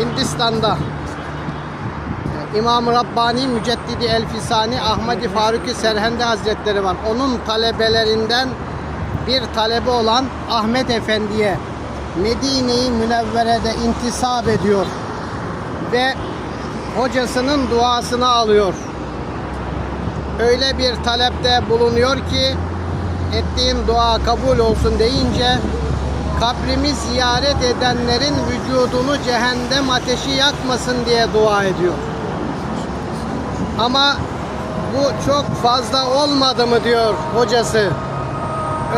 Hindistan'da İmam-ı Rabbani Müceddidi Elfisani Ahmedi Faruki Serhendi Hazretleri var. Onun talebelerinden bir talebe olan Ahmet Efendi'ye Medine-i Münevvere'de intisap ediyor ve hocasının duasını alıyor. Öyle bir talepte bulunuyor ki ettiğin dua kabul olsun deyince kabrimi ziyaret edenlerin vücudunu cehennem ateşi yakmasın diye dua ediyor. Ama bu çok fazla olmadı mı diyor hocası.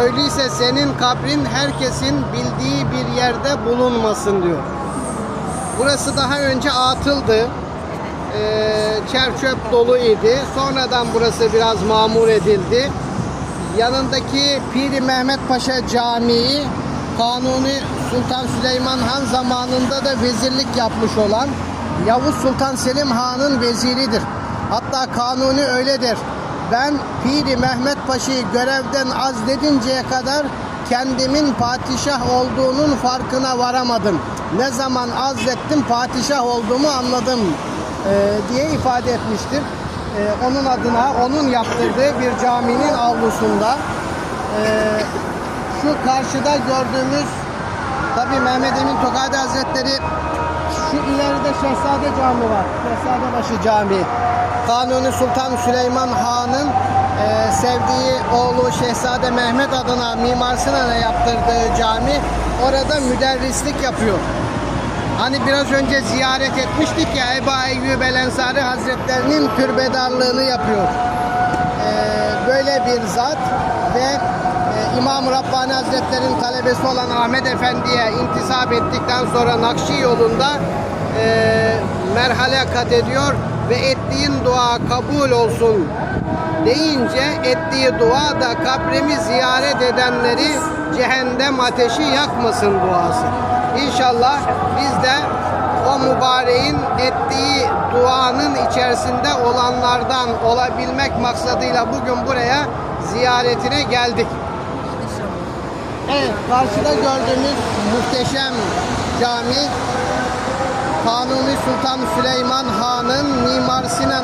Öyleyse senin kabrin herkesin bildiği bir yerde bulunmasın diyor. Burası daha önce atıldı. Ee, çerçöp dolu idi. Sonradan burası biraz mamur edildi. Yanındaki Piri Mehmet Paşa Camii Kanuni Sultan Süleyman Han zamanında da vezirlik yapmış olan Yavuz Sultan Selim Han'ın veziridir. Hatta Kanuni öyledir. Ben Piri Mehmet Paşa'yı görevden azledinceye kadar kendimin padişah olduğunun farkına varamadım. Ne zaman azlettim padişah olduğumu anladım e, diye ifade etmiştir. E, onun adına onun yaptırdığı bir caminin avlusunda e, şu karşıda gördüğümüz tabi Mehmet Emin Tokadi Hazretleri şu ileride Şehzade Camii var. Şehzadebaşı Camii. Kanuni Sultan Süleyman Han'ın e, sevdiği oğlu Şehzade Mehmet adına Mimar Sinan'a yaptırdığı cami orada müderrislik yapıyor. Hani biraz önce ziyaret etmiştik ya Eba Eyyub El Ensari Hazretlerinin türbedarlığını yapıyor. Ee, böyle bir zat ve e, İmam Rabbani Hazretlerinin talebesi olan Ahmet Efendi'ye intisap ettikten sonra Nakşi yolunda e, merhale kat ediyor ve ettiğin dua kabul olsun deyince ettiği dua da kabrimi ziyaret edenleri cehennem ateşi yakmasın duası. İnşallah biz de o mübareğin ettiği duanın içerisinde olanlardan olabilmek maksadıyla bugün buraya ziyaretine geldik. Evet, karşıda gördüğümüz muhteşem cami Kanuni Sultan Süleyman Han'ın Mimar Sinan'a